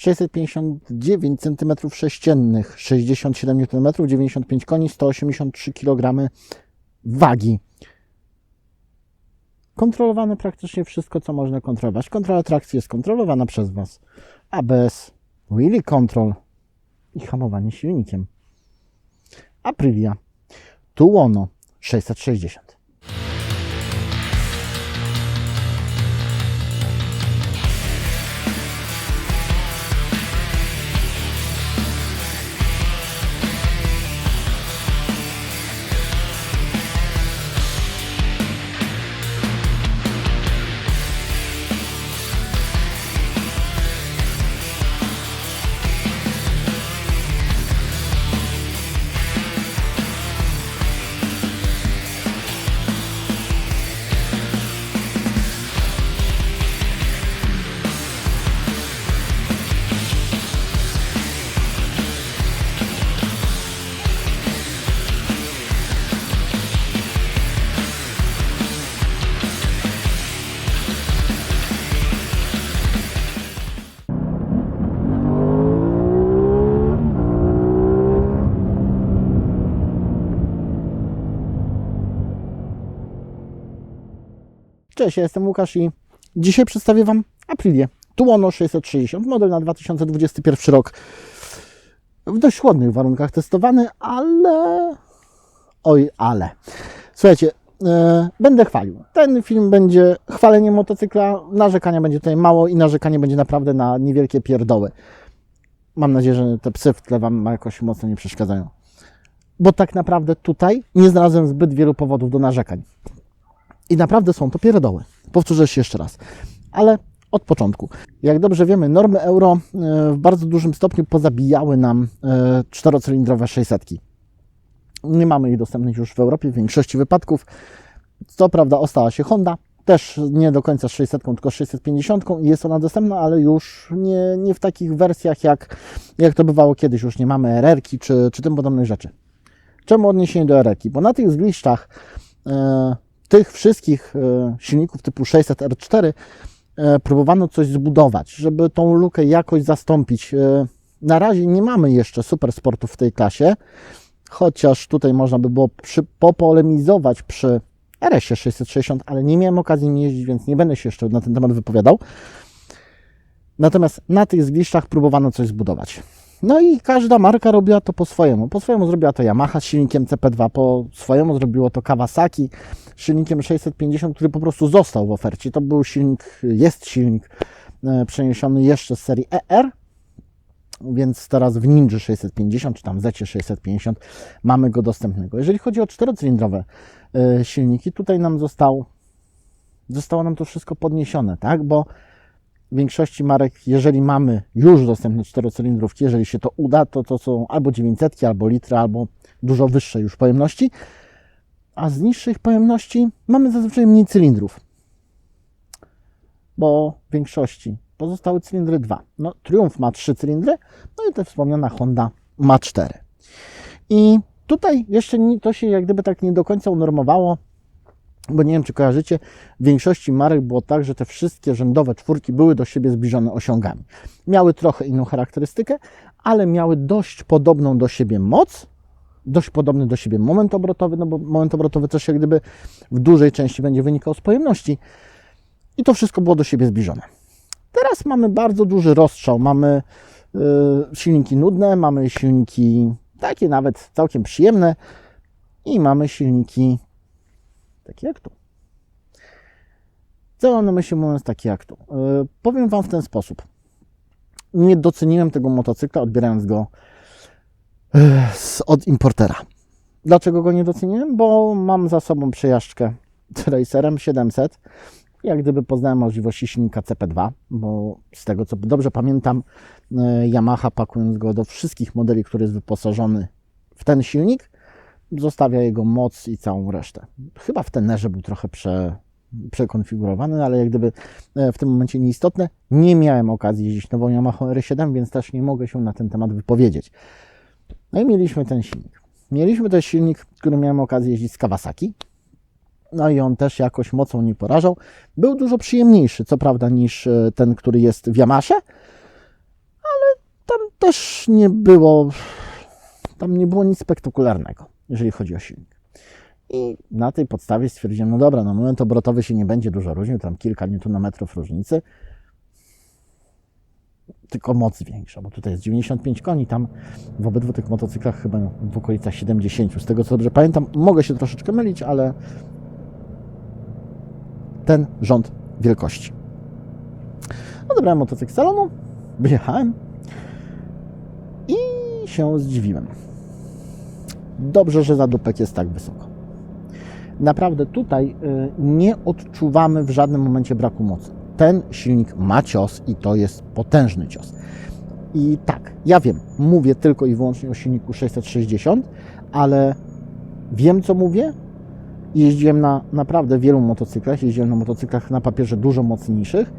659 cm3, 67 Nm, 95 koni, 183 kg wagi. Kontrolowane praktycznie wszystko, co można kontrolować. Kontrola trakcji jest kontrolowana przez Was. ABS, Wheelie Control i hamowanie silnikiem. Aprilia Tuono 660. Cześć, ja jestem Łukasz i dzisiaj przedstawię Wam Aprilię Tuono 660, model na 2021 rok. W dość chłodnych warunkach testowany, ale... Oj, ale. Słuchajcie, e, będę chwalił. Ten film będzie chwaleniem motocykla, narzekania będzie tutaj mało i narzekanie będzie naprawdę na niewielkie pierdoły. Mam nadzieję, że te psy w tle Wam jakoś mocno nie przeszkadzają. Bo tak naprawdę tutaj nie znalazłem zbyt wielu powodów do narzekań. I naprawdę są to pierdoły. Powtórzę się jeszcze raz. Ale od początku. Jak dobrze wiemy, normy euro e, w bardzo dużym stopniu pozabijały nam e, czterocylindrowe 600. Nie mamy ich dostępnych już w Europie w większości wypadków. Co prawda ostała się Honda, też nie do końca z 600, tylko 650 i jest ona dostępna, ale już nie, nie w takich wersjach jak, jak to bywało kiedyś. Już nie mamy RR-ki czy, czy tym podobnych rzeczy. Czemu odniesienie do RR-ki? Bo na tych zgliszczach e, tych wszystkich e, silników typu 600R4 e, próbowano coś zbudować, żeby tą lukę jakoś zastąpić. E, Na razie nie mamy jeszcze super sportów w tej klasie, chociaż tutaj można by było przy, popolemizować przy RS-ie 660, ale nie miałem okazji nim jeździć, więc nie będę się jeszcze na ten temat wypowiadał. Natomiast na tych zgliszczach próbowano coś zbudować. No i każda marka robiła to po swojemu. Po swojemu zrobiła to Yamaha z silnikiem CP2, po swojemu zrobiło to Kawasaki z silnikiem 650, który po prostu został w ofercie. To był silnik, jest silnik e, przeniesiony jeszcze z serii ER, więc teraz w Ninja 650 czy tam Zecie 650 mamy go dostępnego. Jeżeli chodzi o czterocylindrowe e, silniki, tutaj nam został, zostało nam to wszystko podniesione, tak? Bo większości marek, jeżeli mamy już dostępne czterocylindrówki, jeżeli się to uda, to to są albo 900, albo litry, albo dużo wyższe już pojemności, a z niższych pojemności mamy zazwyczaj mniej cylindrów, bo w większości pozostałe cylindry dwa. No, Triumph ma trzy cylindry, no i ta wspomniana Honda ma cztery. I tutaj jeszcze to się jak gdyby tak nie do końca unormowało, bo nie wiem, czy kojarzycie, w większości marek było tak, że te wszystkie rzędowe czwórki były do siebie zbliżone osiągami. Miały trochę inną charakterystykę, ale miały dość podobną do siebie moc, dość podobny do siebie moment obrotowy, no bo moment obrotowy też jak gdyby w dużej części będzie wynikał z pojemności. I to wszystko było do siebie zbliżone. Teraz mamy bardzo duży rozstrzał. Mamy y, silniki nudne, mamy silniki takie nawet całkiem przyjemne i mamy silniki takie jak tu. Co mam na myśli mówiąc takie jak tu? Yy, powiem Wam w ten sposób. Nie doceniłem tego motocykla odbierając go z, od importera. Dlaczego go nie doceniłem? Bo mam za sobą przejażdżkę z Racerem 700. Jak gdyby poznałem możliwości silnika CP2, bo z tego co dobrze pamiętam, yy, Yamaha pakując go do wszystkich modeli, który jest wyposażony w ten silnik, zostawia jego moc i całą resztę. Chyba w tenerze był trochę prze, przekonfigurowany, ale jak gdyby e, w tym momencie nieistotne. Nie miałem okazji jeździć nową Yamaha R7, więc też nie mogę się na ten temat wypowiedzieć. No i mieliśmy ten silnik. Mieliśmy też silnik, który miałem okazję jeździć z Kawasaki. No i on też jakoś mocą nie porażał. Był dużo przyjemniejszy, co prawda, niż e, ten, który jest w Yamasze, tam też nie było, tam nie było nic spektakularnego, jeżeli chodzi o silnik. I na tej podstawie stwierdziłem, no dobra, no moment obrotowy się nie będzie dużo różnił, tam kilka newtonometrów różnicy, tylko moc większa, bo tutaj jest 95 koni, tam w obydwu tych motocyklach chyba w okolicach 70. Z tego co dobrze pamiętam, mogę się troszeczkę mylić, ale ten rząd wielkości. Odebrałem motocykl z salonu, wyjechałem i się zdziwiłem. Dobrze, że zadupek jest tak wysoko. Naprawdę tutaj y, nie odczuwamy w żadnym momencie braku mocy. Ten silnik ma cios i to jest potężny cios. I tak, ja wiem, mówię tylko i wyłącznie o silniku 660, ale wiem co mówię. Jeździłem na naprawdę wielu motocyklach, jeździłem na motocyklach na papierze dużo mocniejszych.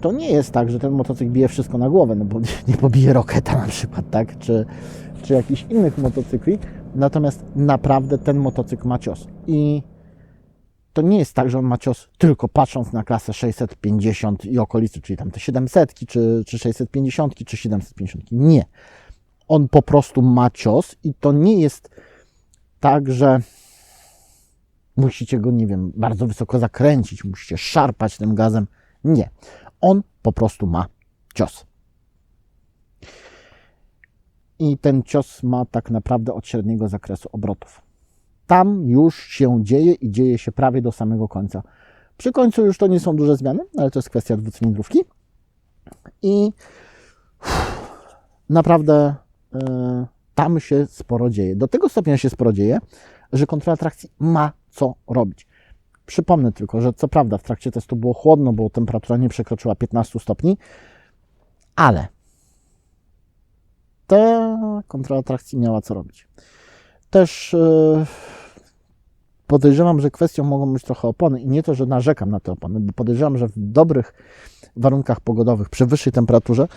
To nie jest tak, że ten motocykl bije wszystko na głowę, no bo nie pobije Roketa na przykład, tak, czy, czy jakichś innych motocykli. Natomiast naprawdę ten motocykl ma cios. I to nie jest tak, że on ma cios tylko patrząc na klasę 650 i okolicy, czyli tam te 700 czy, czy 650 czy 750. Nie. On po prostu ma cios i to nie jest tak, że musicie go, nie wiem, bardzo wysoko zakręcić, musicie szarpać tym gazem. Nie. On po prostu ma cios. I ten cios ma tak naprawdę od średniego zakresu obrotów tam już się dzieje i dzieje się prawie do samego końca. Przy końcu już to nie są duże zmiany, ale to jest kwestia dwucylindrówki. I naprawdę y, tam się sporo dzieje. Do tego stopnia się sporo dzieje, że kontrola trakcji ma co robić. Przypomnę tylko, że co prawda w trakcie testu było chłodno, bo temperatura nie przekroczyła 15 stopni, ale ta kontrola trakcji miała co robić. Też yy, podejrzewam, że kwestią mogą być trochę opony i nie to, że narzekam na te opony, bo podejrzewam, że w dobrych warunkach pogodowych, przy wyższej temperaturze,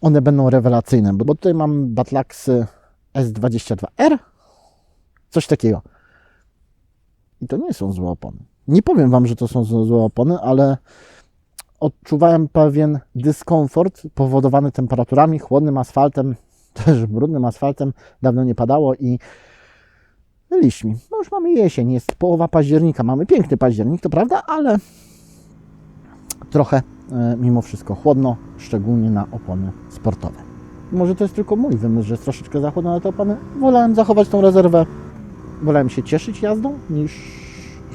one będą rewelacyjne, bo tutaj mam Batlaxy S22R, coś takiego. I to nie są złe opony. Nie powiem Wam, że to są złe opony, ale odczuwałem pewien dyskomfort powodowany temperaturami, chłodnym asfaltem, też brudnym asfaltem, dawno nie padało i liśćmi. No już mamy jesień, jest połowa października, mamy piękny październik, to prawda, ale trochę e, mimo wszystko chłodno, szczególnie na opony sportowe. Może to jest tylko mój wymysł, że jest troszeczkę za chłodno na te opony. Wolałem zachować tą rezerwę, wolałem się cieszyć jazdą, niż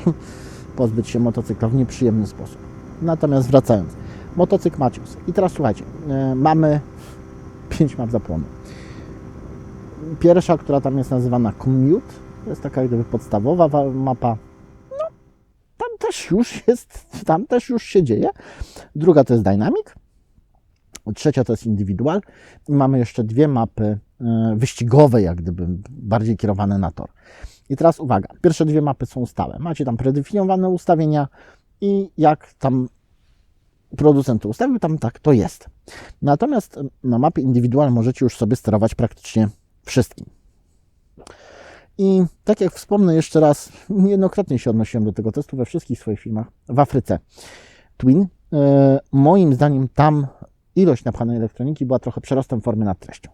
pozbyć się motocykla w nieprzyjemny sposób. Natomiast wracając, motocykl Macius. I teraz słuchajcie, e, mamy 5 map zapłonu. Pierwsza, która tam jest nazywana Commute, to jest taka gdyby podstawowa mapa. No, tam też już jest, tam też już się dzieje. Druga to jest Dynamic. Trzecia to jest Individual. I mamy jeszcze dwie mapy e, wyścigowe, jak gdyby bardziej kierowane na tor. I teraz uwaga, pierwsze dwie mapy są stałe. Macie tam predefiniowane ustawienia i jak tam producent to ustawił, tam tak to jest. Natomiast na mapie indywidual możecie już sobie sterować praktycznie wszystkim. I tak jak wspomnę jeszcze raz, niejednokrotnie się odnosiłem do tego testu we wszystkich swoich filmach w Afryce. Twin, e, moim zdaniem tam ilość napchanej elektroniki była trochę przerostem formy nad treścią.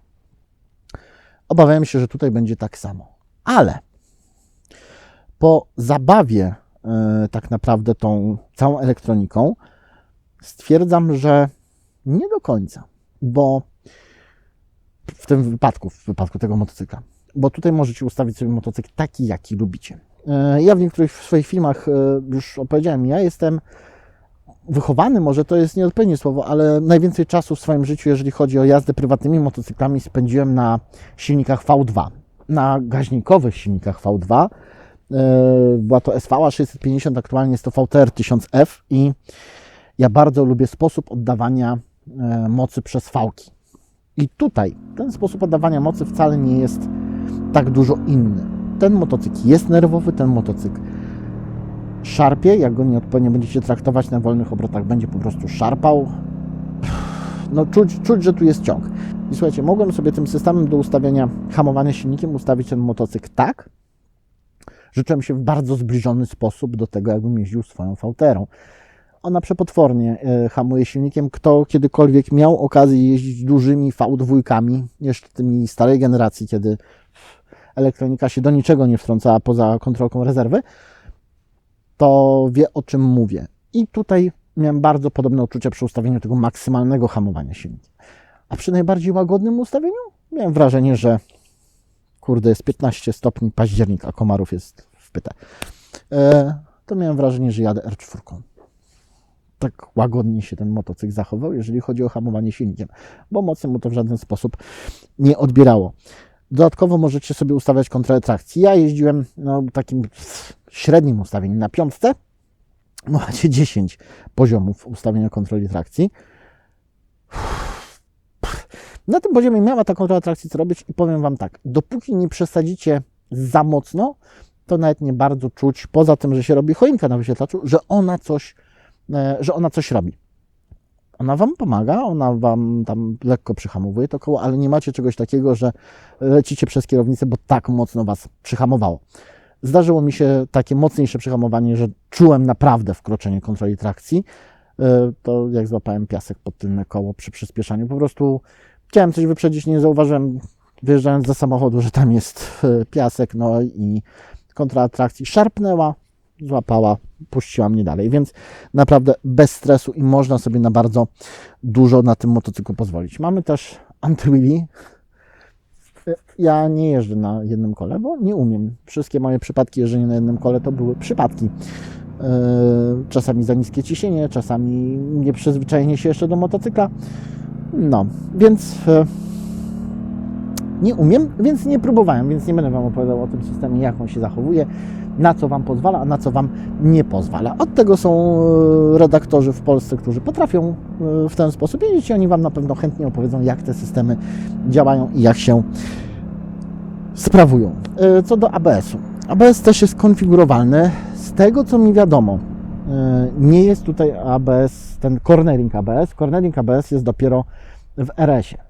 Obawiałem się, że tutaj będzie tak samo. Ale po zabawie e, tak naprawdę tą całą elektroniką stwierdzam, że nie do końca, bo w tym wypadku, w wypadku tego motocykla, bo tutaj możecie ustawić sobie motocykl taki, jaki lubicie. E, ja w niektórych swoich filmach e, już opowiedziałem, ja jestem wychowany, może to jest nieodpowiednie słowo, ale najwięcej czasu w swoim życiu, jeżeli chodzi o jazdę prywatnymi motocyklami, spędziłem na silnikach V2. Na gaźnikowych silnikach V2. E, była to SVA 650, aktualnie jest to VTR 1000F i ja bardzo lubię sposób oddawania mocy przez fałki. I tutaj ten sposób oddawania mocy wcale nie jest tak dużo inny. Ten motocykl jest nerwowy, ten motocykl szarpie, jak go nieodpowiednio będziecie traktować na wolnych obrotach, będzie po prostu szarpał. No czuć, czuć, że tu jest ciąg. I słuchajcie, mogłem sobie tym systemem do ustawiania hamowania silnikiem ustawić ten motocykl tak, że czułem się w bardzo zbliżony sposób do tego, jakbym jeździł swoją fauterą. Ona przepotwornie e, hamuje silnikiem. Kto kiedykolwiek miał okazję jeździć dużymi V2, jeszcze tymi starej generacji, kiedy elektronika się do niczego nie wtrącała poza kontrolką rezerwy, to wie o czym mówię. I tutaj miałem bardzo podobne uczucia przy ustawieniu tego maksymalnego hamowania silnikiem. A przy najbardziej łagodnym ustawieniu miałem wrażenie, że kurde, jest 15 stopni październik, a komarów jest w pytę. E, to miałem wrażenie, że jadę R4. Tak łagodnie się ten motocykl zachował, jeżeli chodzi o hamowanie silnikiem, bo mocy mu to w żaden sposób nie odbierało. Dodatkowo możecie sobie ustawiać kontrolę trakcji. Ja jeździłem no, takim średnim ustawieniem na piątce. Macie 10 poziomów ustawienia kontroli trakcji. Na tym poziomie miała ta kontrola trakcji co robić i powiem Wam tak, dopóki nie przesadzicie za mocno, to nawet nie bardzo czuć, poza tym, że się robi choinka na wyświetlaczu, że ona coś, że ona coś robi. Ona Wam pomaga, ona Wam tam lekko przyhamowuje to koło, ale nie macie czegoś takiego, że lecicie przez kierownicę, bo tak mocno Was przyhamowało. Zdarzyło mi się takie mocniejsze przyhamowanie, że czułem naprawdę wkroczenie kontroli trakcji. E, To jak złapałem piasek pod tylne koło przy przyspieszaniu, po prostu chciałem coś wyprzedzić, nie zauważyłem wyjeżdżając za samochodu, że tam jest e, piasek, no i kontrola trakcji szarpnęła, złapała, puściła mnie dalej, więc naprawdę bez stresu i można sobie na bardzo dużo na tym motocyklu pozwolić. Mamy też anty-wheelie. Ja nie jeżdżę na jednym kole, bo nie umiem. Wszystkie moje przypadki jeżdżenia na jednym kole to były przypadki. Yy, Czasami za niskie ciśnienie, czasami nieprzyzwyczajenie się jeszcze do motocykla. No, więc e, nie umiem, więc nie próbowałem, więc nie będę Wam opowiadał o tym systemie, jak on się zachowuje, na co Wam pozwala, a na co Wam nie pozwala. Od tego są e, redaktorzy w Polsce, którzy potrafią e, w ten sposób jeździć i oni Wam na pewno chętnie opowiedzą, jak te systemy działają i jak się sprawują. E, Co do ABS-u. ABS też jest konfigurowalny. Z tego, co mi wiadomo, nie jest tutaj ABS, ten cornering ABS. Cornering ABS jest dopiero w RS-ie.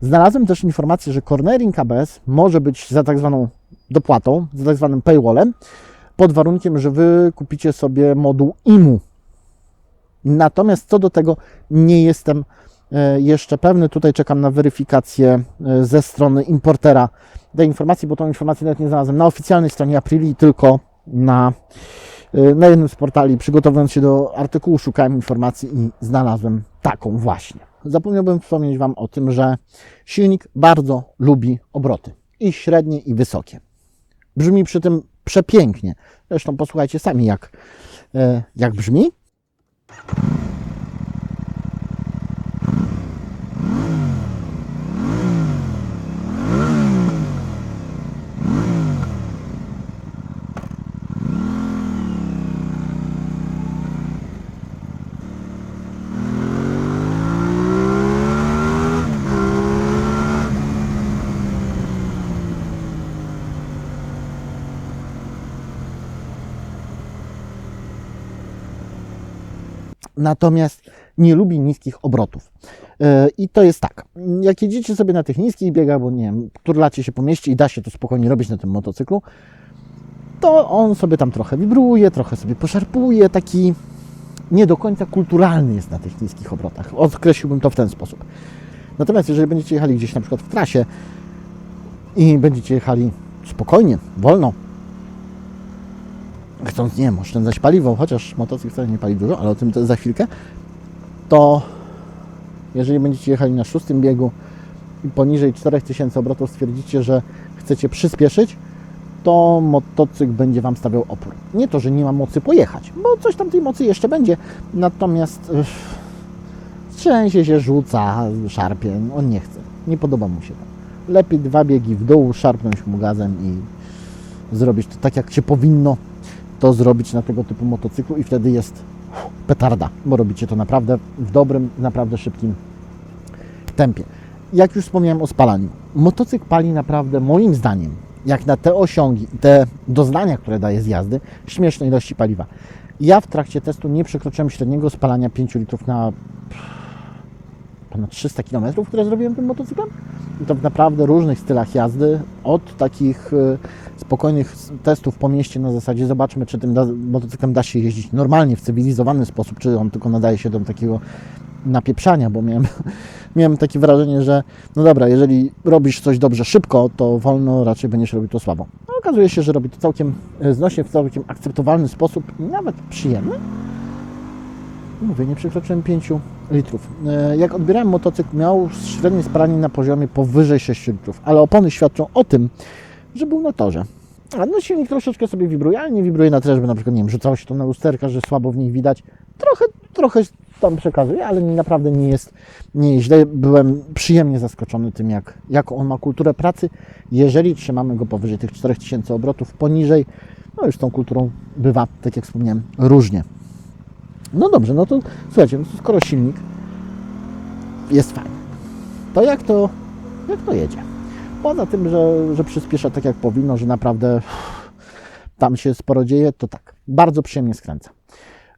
Znalazłem też informację, że cornering ABS może być za tak zwaną dopłatą, za tak zwanym paywallem, pod warunkiem, że Wy kupicie sobie moduł IMU. Natomiast co do tego nie jestem e, jeszcze pewny. Tutaj czekam na weryfikację e, ze strony importera tej informacji, bo tą informację nawet nie znalazłem na oficjalnej stronie Aprili, tylko na, e, na jednym z portali. Przygotowując się do artykułu, szukałem informacji i znalazłem taką właśnie. Zapomniałbym wspomnieć Wam o tym, że silnik bardzo lubi obroty i średnie, i wysokie. Brzmi przy tym przepięknie. Zresztą posłuchajcie sami, jak, e, jak brzmi. Natomiast nie lubi niskich obrotów. E, I to jest tak, jak jedziecie sobie na tych niskich biegach, bo nie wiem, turlacie się po mieście i da się to spokojnie robić na tym motocyklu, to on sobie tam trochę wibruje, trochę sobie poszarpuje, taki nie do końca kulturalny jest na tych niskich obrotach. Określiłbym to w ten sposób. Natomiast jeżeli będziecie jechali gdzieś na przykład w trasie i będziecie jechali spokojnie, wolno, chcąc, nie wiem, oszczędzać paliwo, chociaż motocykl wcale nie pali dużo, ale o tym za chwilkę, to jeżeli będziecie jechali na szóstym biegu i poniżej 4000 obrotów stwierdzicie, że chcecie przyspieszyć, to motocykl będzie Wam stawiał opór. Nie to, że nie ma mocy pojechać, bo coś tam tej mocy jeszcze będzie, natomiast yy, trzęsie się, rzuca, szarpie, on nie chce, nie podoba mu się to. Lepiej dwa biegi w dół, szarpnąć mu gazem i zrobić to tak, jak się powinno to zrobić na tego typu motocyklu i wtedy jest petarda, bo robicie to naprawdę w dobrym, naprawdę szybkim tempie. Jak już wspomniałem o spalaniu, motocykl pali naprawdę moim zdaniem, jak na te osiągi i te doznania, które daje z jazdy, śmieszne ilości paliwa. Ja w trakcie testu nie przekroczyłem średniego spalania 5 litrów na ponad 300 km, które zrobiłem tym motocyklem. I to w naprawdę różnych stylach jazdy, od takich e, spokojnych testów po mieście na zasadzie zobaczmy, czy tym motocyklem da się jeździć normalnie, w cywilizowany sposób, czy on tylko nadaje się do takiego napieprzania, bo miałem, miałem takie wrażenie, że no dobra, jeżeli robisz coś dobrze szybko, to wolno raczej będziesz robił to słabo. No, okazuje się, że robi to całkiem e, znośnie, w całkiem akceptowalny sposób nawet przyjemny. Mówię, nie przekroczyłem 5 litrów. E, Jak odbierałem motocykl, miał średnie spalanie na poziomie powyżej 6 litrów, ale opony świadczą o tym, że był na torze. A no silnik troszeczkę sobie wibruje, ale nie wibruje na tyle, żeby na przykład, nie wiem, rzucało się to na lusterka, że słabo w nich widać. Trochę, trochę tam przekazuje, ale naprawdę nie jest, nie jest źle. Byłem przyjemnie zaskoczony tym, jak, jaką on ma kulturę pracy. Jeżeli trzymamy go powyżej tych 4000 obrotów, poniżej, no już tą kulturą bywa, tak jak wspomniałem, różnie. No dobrze, no to słuchajcie, no to skoro silnik jest fajny, to jak to, jak to jedzie? Poza tym, że, że przyspiesza tak jak powinno, że naprawdę tam się sporo dzieje, to tak, bardzo przyjemnie skręca.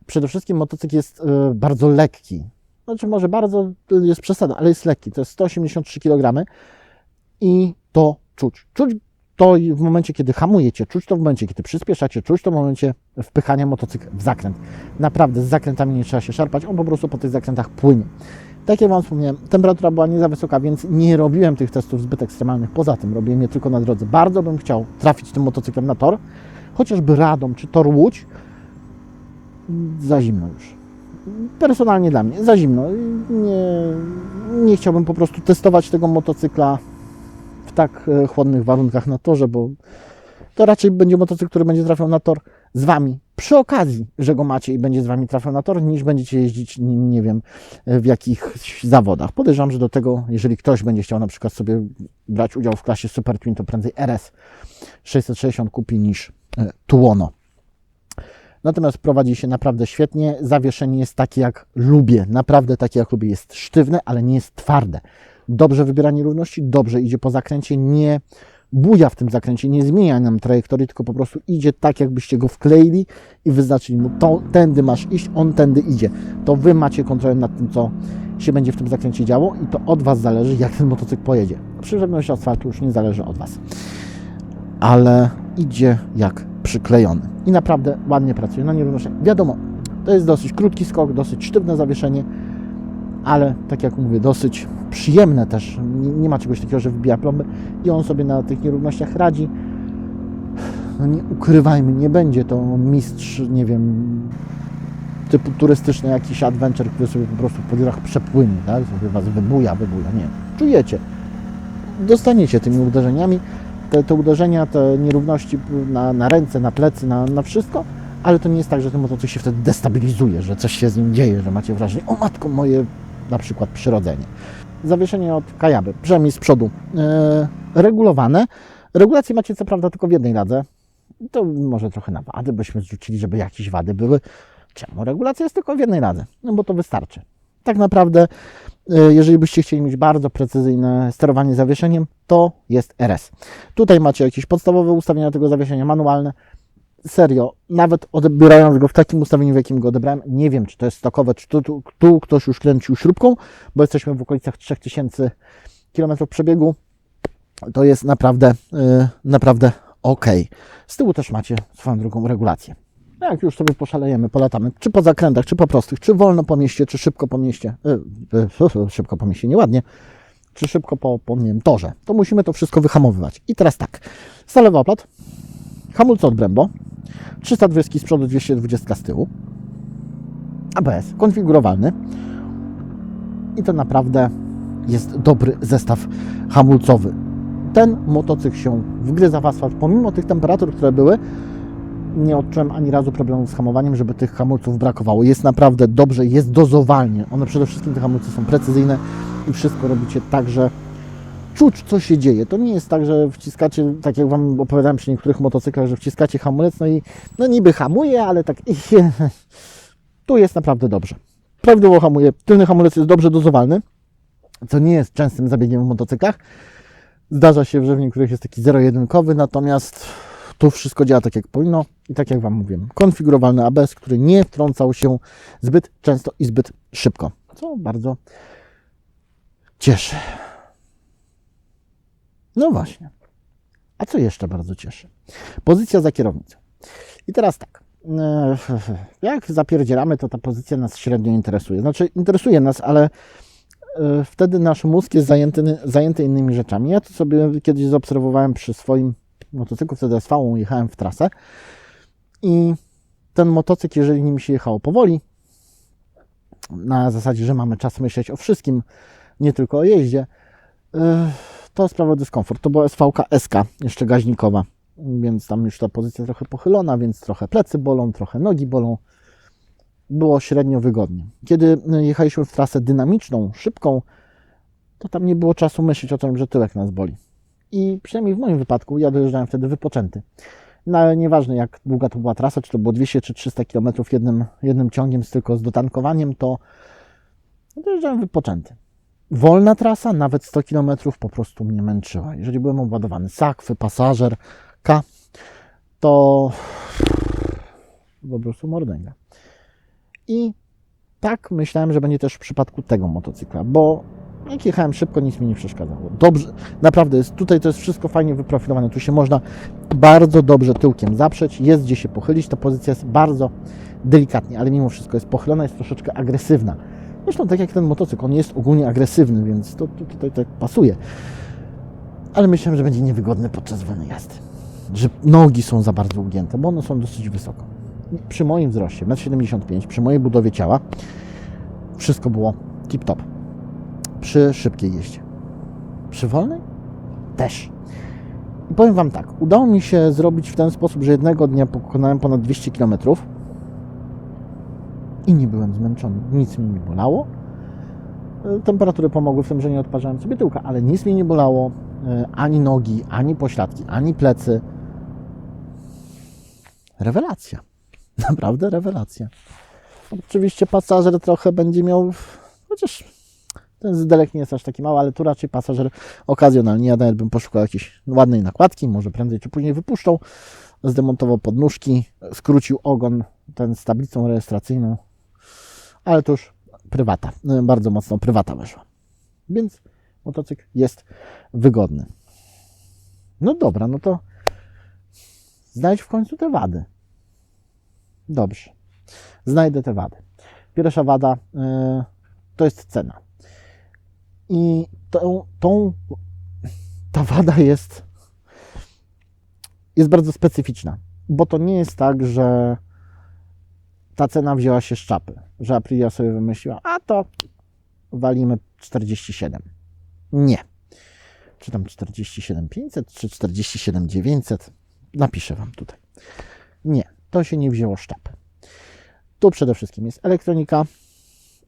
Przede wszystkim motocykl jest y, bardzo lekki. Znaczy może bardzo jest przesada, ale jest lekki. To jest 183 kg i to czuć. Czuć to w momencie, kiedy hamujecie, czuć to w momencie, kiedy przyspieszacie, czuć to w momencie wpychania motocykla w zakręt. Naprawdę z zakrętami nie trzeba się szarpać, on po prostu po tych zakrętach płynie. Tak jak Wam wspomniałem, temperatura była nie za wysoka, więc nie robiłem tych testów zbyt ekstremalnych. Poza tym robiłem je tylko na drodze. Bardzo bym chciał trafić tym motocyklem na tor, chociażby Radom czy Tor Łódź. Za zimno już. Personalnie dla mnie, za zimno. Nie, nie chciałbym po prostu testować tego motocykla tak e, chłodnych warunkach na torze, bo to raczej będzie motocykl, który będzie trafiał na tor z Wami przy okazji, że go macie i będzie z Wami trafiał na tor, niż będziecie jeździć nim, nie wiem, w jakichś zawodach. Podejrzewam, że do tego, jeżeli ktoś będzie chciał na przykład sobie brać udział w klasie Super Twin, to prędzej RS 660 kupi niż e, Tuono. Natomiast prowadzi się naprawdę świetnie. Zawieszenie jest takie jak lubię, naprawdę takie jak lubię. Jest sztywne, ale nie jest twarde. Dobrze wybiera nierówności, dobrze idzie po zakręcie, nie buja w tym zakręcie, nie zmienia nam trajektorii, tylko po prostu idzie tak, jakbyście go wkleili i wyznaczyli mu, to, tędy masz iść, on tędy idzie. To Wy macie kontrolę nad tym, co się będzie w tym zakręcie działo i to od Was zależy, jak ten motocykl pojedzie. Przyjemność asfaltu już nie zależy od Was. Ale idzie jak przyklejony. I naprawdę ładnie pracuje na nierównościach. Wiadomo, to jest dosyć krótki skok, dosyć sztywne zawieszenie, ale tak jak mówię, dosyć przyjemne też. Nie, nie ma czegoś takiego, że wybija plomby i on sobie na tych nierównościach radzi. No nie ukrywajmy, nie będzie to mistrz, nie wiem, typu turystyczny jakiś adventure, który sobie po prostu po górach przepłynie, tak? Sobie was wybuja, wybuja. Nie. Czujecie. Dostaniecie tymi uderzeniami. Te, te uderzenia, te nierówności na, na ręce, na plecy, na, na wszystko, ale to nie jest tak, że ten motocykl się wtedy destabilizuje, że coś się z nim dzieje, że macie wrażenie, o matko moje, na przykład przyrodzenie. Zawieszenie od Kajaby, przynajmniej z przodu, e, regulowane. Regulacje macie co prawda tylko w jednej radze. To może trochę na wady byśmy zrzucili, żeby jakieś wady były. Czemu? Regulacja jest tylko w jednej radze, no bo to wystarczy. Tak naprawdę, e, jeżeli byście chcieli mieć bardzo precyzyjne sterowanie zawieszeniem, to jest RS. Tutaj macie jakieś podstawowe ustawienia tego zawieszenia manualne. Serio, nawet odbierając go w takim ustawieniu, w jakim go odebrałem, nie wiem, czy to jest stokowe, czy tu, tu, ktoś już kręcił śrubką, bo jesteśmy w okolicach 3000 km przebiegu. To jest naprawdę, yy, naprawdę ok. Z tyłu też macie swoją drugą regulację. No Jak już sobie poszalejemy, polatamy, czy po zakrętach, czy po prostych, czy wolno po mieście, czy szybko po mieście, yy, yy, szybko po mieście, nieładnie, czy szybko po, po nie wiem, torze, to musimy to wszystko wyhamowywać. I teraz tak, stalowy oplat, hamulce od Brembo, 320 z przodu, 220 z tyłu, ABS, konfigurowalny i to naprawdę jest dobry zestaw hamulcowy. Ten motocykl się wgryza w asfalt, pomimo tych temperatur, które były, nie odczułem ani razu problemu z hamowaniem, żeby tych hamulców brakowało. Jest naprawdę dobrze, jest dozowalnie. One przede wszystkim te hamulce są precyzyjne i wszystko robicie tak, że czuć, co się dzieje. To nie jest tak, że wciskacie, tak jak Wam opowiadałem przy niektórych motocyklach, że wciskacie hamulec, no i no niby hamuje, ale tak tu jest naprawdę dobrze. Prawidłowo hamuje. Tylny hamulec jest dobrze dozowalny, co nie jest częstym zabiegiem w motocyklach. Zdarza się, że w niektórych jest taki zero-jedynkowy, natomiast tu wszystko działa tak, jak powinno i tak jak Wam mówiłem. Konfigurowalny ABS, który nie wtrącał się zbyt często i zbyt szybko, co bardzo, cieszy. No właśnie. A co jeszcze bardzo cieszy? Pozycja za kierownicą. I teraz tak. e, Jak zapierdzielamy, to ta pozycja nas średnio interesuje. Znaczy, interesuje nas, ale e, wtedy nasz mózg jest zajęty, zajęty innymi rzeczami. Ja to sobie kiedyś zaobserwowałem przy swoim motocyklu wtedy SV, jechałem w trasę i ten motocykl, jeżeli nim się jechało powoli, na zasadzie, że mamy czas myśleć o wszystkim, nie tylko o jeździe, e, to sprawiało dyskomfort. To była SVK SK, jeszcze gaźnikowa, więc tam już ta pozycja trochę pochylona, więc trochę plecy bolą, trochę nogi bolą. Było średnio wygodnie. Kiedy jechaliśmy w trasę dynamiczną, szybką, to tam nie było czasu myśleć o tym, że tyłek nas boli. I przynajmniej w moim wypadku ja dojeżdżałem wtedy wypoczęty. No nieważne jak długa to była trasa, czy to było 200 czy 300 km jednym, jednym ciągiem, tylko z dotankowaniem, to dojeżdżałem wypoczęty. Wolna trasa, nawet 100 km, po prostu mnie męczyła. Jeżeli byłem obładowany sakwy, pasażer, K, to po prostu mordęga. I tak myślałem, że będzie też w przypadku tego motocykla, bo jak jechałem szybko, nic mi nie przeszkadzało. Dobrze, naprawdę, jest, tutaj to jest wszystko fajnie wyprofilowane. Tu się można bardzo dobrze tyłkiem zaprzeć, jest gdzie się pochylić. Ta pozycja jest bardzo delikatnie, ale mimo wszystko jest pochylona, jest troszeczkę agresywna. Zresztą tak jak ten motocykl, on jest ogólnie agresywny, więc to, tutaj tak pasuje. Ale myślałem, że będzie niewygodny podczas wolnej jazdy. Że nogi są za bardzo ugięte, bo one są dosyć wysoko. Przy moim wzroście, 1,75 m, przy mojej budowie ciała, wszystko było tip-top. Przy szybkiej jeździe. Przy wolnej? Też. I powiem Wam tak, udało mi się zrobić w ten sposób, że jednego dnia pokonałem ponad 200 km i nie byłem zmęczony. Nic mnie nie bolało. E, Temperatury pomogły w tym, że nie odparzałem sobie tyłka, ale nic mnie nie bolało. e, Ani nogi, ani pośladki, ani plecy. Rewelacja. Naprawdę rewelacja. Oczywiście pasażer trochę będzie miał, chociaż ten zdelek nie jest aż taki mały, ale tu raczej pasażer okazjonalnie. Ja nawet bym poszukał jakiejś ładnej nakładki, może prędzej czy później wypuszczą. Zdemontował podnóżki, skrócił ogon ten z tablicą rejestracyjną, ale to już prywata, y, bardzo mocno prywata weszła. Więc motocykl jest wygodny. No dobra, no to znajdź w końcu te wady. Dobrze, znajdę te wady. Pierwsza wada y, to jest cena. I tą, tą, ta wada jest, jest bardzo specyficzna, bo to nie jest tak, że ta cena wzięła się z czapy, że Aprilia sobie wymyśliła, a to walimy 47. Nie. Czy tam 47 500, czy 47 900? Napiszę Wam tutaj. Nie, to się nie wzięło z czapy. Tu przede wszystkim jest elektronika,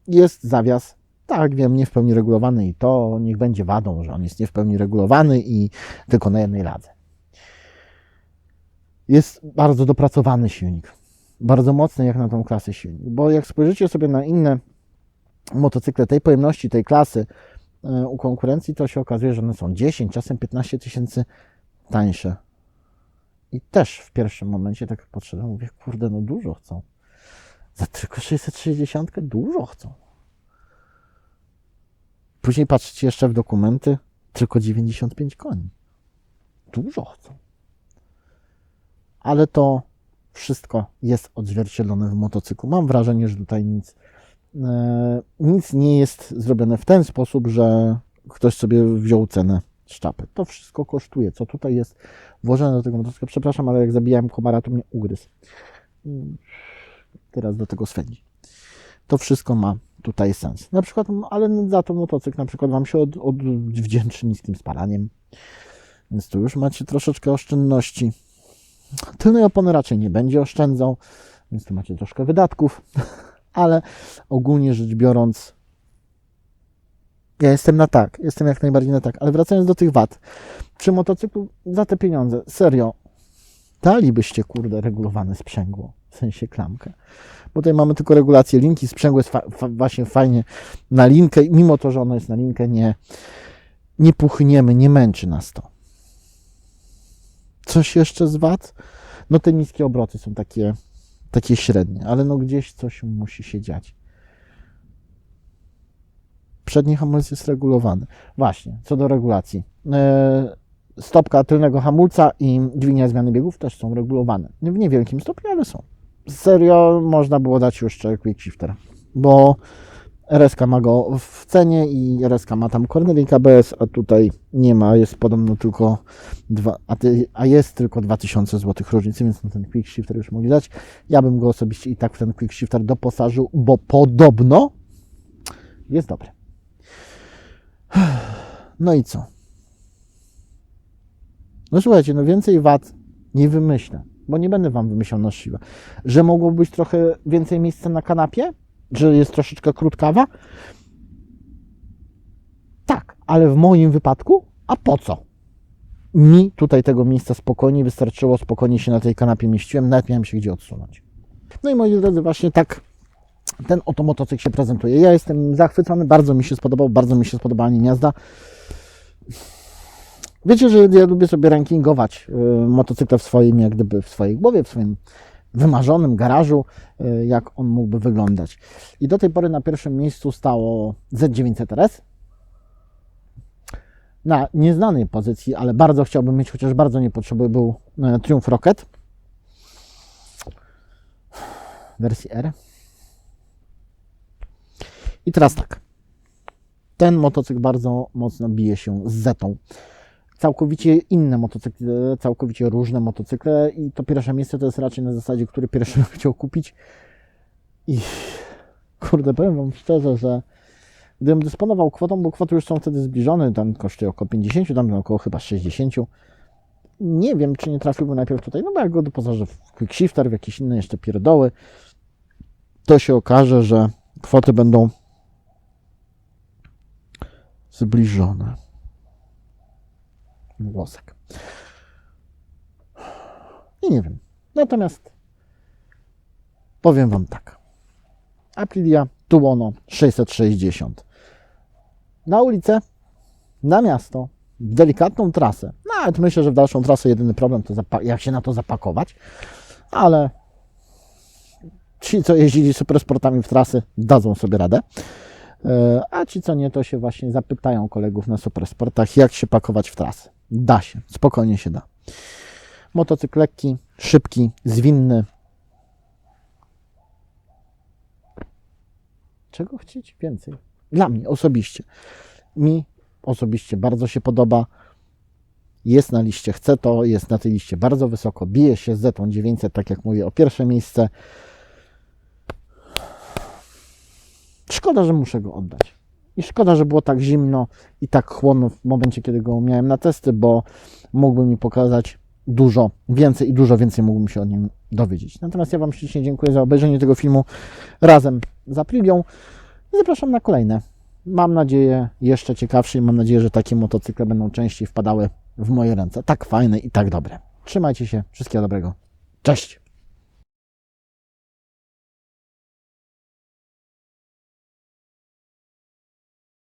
jest zawias. Tak, wiem, nie w pełni regulowany i to niech będzie wadą, że on jest nie w pełni regulowany i tylko na jednej ladze. Jest bardzo dopracowany silnik bardzo mocny jak na tą klasę silnik. Bo jak spojrzycie sobie na inne motocykle tej pojemności, tej klasy e, u konkurencji, to się okazuje, że one są 10, czasem 15 tysięcy tańsze. I też w pierwszym momencie tak podszedłem, mówię, kurde, no dużo chcą. Za tylko 660 dużo chcą. Później patrzycie jeszcze w dokumenty, tylko 95 koni. Dużo chcą. Ale to wszystko jest odzwierciedlone w motocyklu. Mam wrażenie, że tutaj nic, e, nic nie jest zrobione w ten sposób, że ktoś sobie wziął cenę z czapy. To wszystko kosztuje. Co tutaj jest włożone do tego motocykla? Przepraszam, ale jak zabijałem komara, to mnie ugryzł. Teraz do tego swędzi. To wszystko ma tutaj sens. Na przykład, ale za to motocykl na przykład Wam się od, odwdzięczy niskim spalaniem. Więc tu już macie troszeczkę oszczędności. Tylnej opony raczej nie będzie oszczędzał, więc tu macie troszkę wydatków, ale ogólnie rzecz biorąc, ja jestem na tak, jestem jak najbardziej na tak. Ale wracając do tych wad, przy motocyklu za te pieniądze, serio, dalibyście, kurde, regulowane sprzęgło, w sensie klamkę. Bo tutaj mamy tylko regulację linki, sprzęgło jest fa fa właśnie fajnie na linkę, mimo to, że ono jest na linkę, nie, nie puchniemy, nie męczy nas to. Coś jeszcze z wad? No te niskie obroty są takie, takie średnie, ale no gdzieś coś musi się dziać. Przedni hamulec jest regulowany. Właśnie, co do regulacji. E, Stopka tylnego hamulca i dźwignia zmiany biegów też są regulowane. W niewielkim stopniu, ale są. Serio, można było dać jeszcze quick shifter, bo RSK ma go w cenie i RSK ma tam Cornelik ABS, a tutaj nie ma, jest podobno tylko dwa, a, ty, a jest tylko 2000 zł różnicy, więc na ten quick shifter już mogli dać. Ja bym go osobiście i tak w ten quick shifter doposażył, bo podobno jest dobry. No i co? No słuchajcie, no więcej wad nie wymyślę, bo nie będę wam wymyślał na siłę. Że mogło być trochę więcej miejsca na kanapie? Że jest troszeczkę krótkawa? Tak, ale w moim wypadku, a po co? Mi tutaj tego miejsca spokojnie wystarczyło, spokojnie się na tej kanapie mieściłem, nawet miałem się gdzie odsunąć. No i moi drodzy, właśnie tak ten oto motocykl się prezentuje. Ja jestem zachwycony, bardzo mi się spodobał, bardzo mi się spodobała nim jazda. Wiecie, że ja lubię sobie rankingować y, motocykle w swoim, jak gdyby w swojej głowie, w swoim wymarzonym garażu, y, jak on mógłby wyglądać. I do tej pory na pierwszym miejscu stało Z900 RS. Na nieznanej pozycji, ale bardzo chciałbym mieć, chociaż bardzo nie potrzebuję, był y, Triumph Rocket wersji R. I teraz tak. Ten motocykl bardzo mocno bije się z Zetą całkowicie inne motocykle, całkowicie różne motocykle i to pierwsze miejsce to jest raczej na zasadzie, który pierwszy chciał kupić. I kurde, powiem Wam szczerze, że gdybym dysponował kwotą, bo kwoty już są wtedy zbliżone, tam kosztuje około 50, tam około chyba 60. Nie wiem, czy nie trafiłbym najpierw tutaj, no bo jak go doposażę w quick shifter, w jakieś inne jeszcze pierdoły, to się okaże, że kwoty będą zbliżone włosek. I nie wiem. Natomiast powiem Wam tak. Aprilia Tuono 660. Na ulicę, na miasto, delikatną trasę. Nawet myślę, że w dalszą trasę jedyny problem to jak się na to zapakować, ale ci, co jeździli supersportami w trasy, dadzą sobie radę. E, A ci, co nie, to się właśnie zapytają kolegów na supersportach, jak się pakować w trasy. Da się, spokojnie się da. Motocykl lekki, szybki, zwinny. Czego chcieć więcej? Dla mnie osobiście. Mi osobiście bardzo się podoba. Jest na liście, chcę to, jest na tej liście bardzo wysoko. Bije się z Zetą 900, tak jak mówię, o pierwsze miejsce. Szkoda, że muszę go oddać. I szkoda, że było tak zimno i tak chłodno w momencie, kiedy go miałem na testy, bo mógłby mi pokazać dużo więcej i dużo więcej mógłbym się o nim dowiedzieć. Natomiast ja Wam ślicznie dziękuję za obejrzenie tego filmu razem z Aprilią zapraszam na kolejne. Mam nadzieję jeszcze ciekawsze i mam nadzieję, że takie motocykle będą częściej wpadały w moje ręce. Tak fajne i tak dobre. Trzymajcie się, wszystkiego dobrego. Cześć!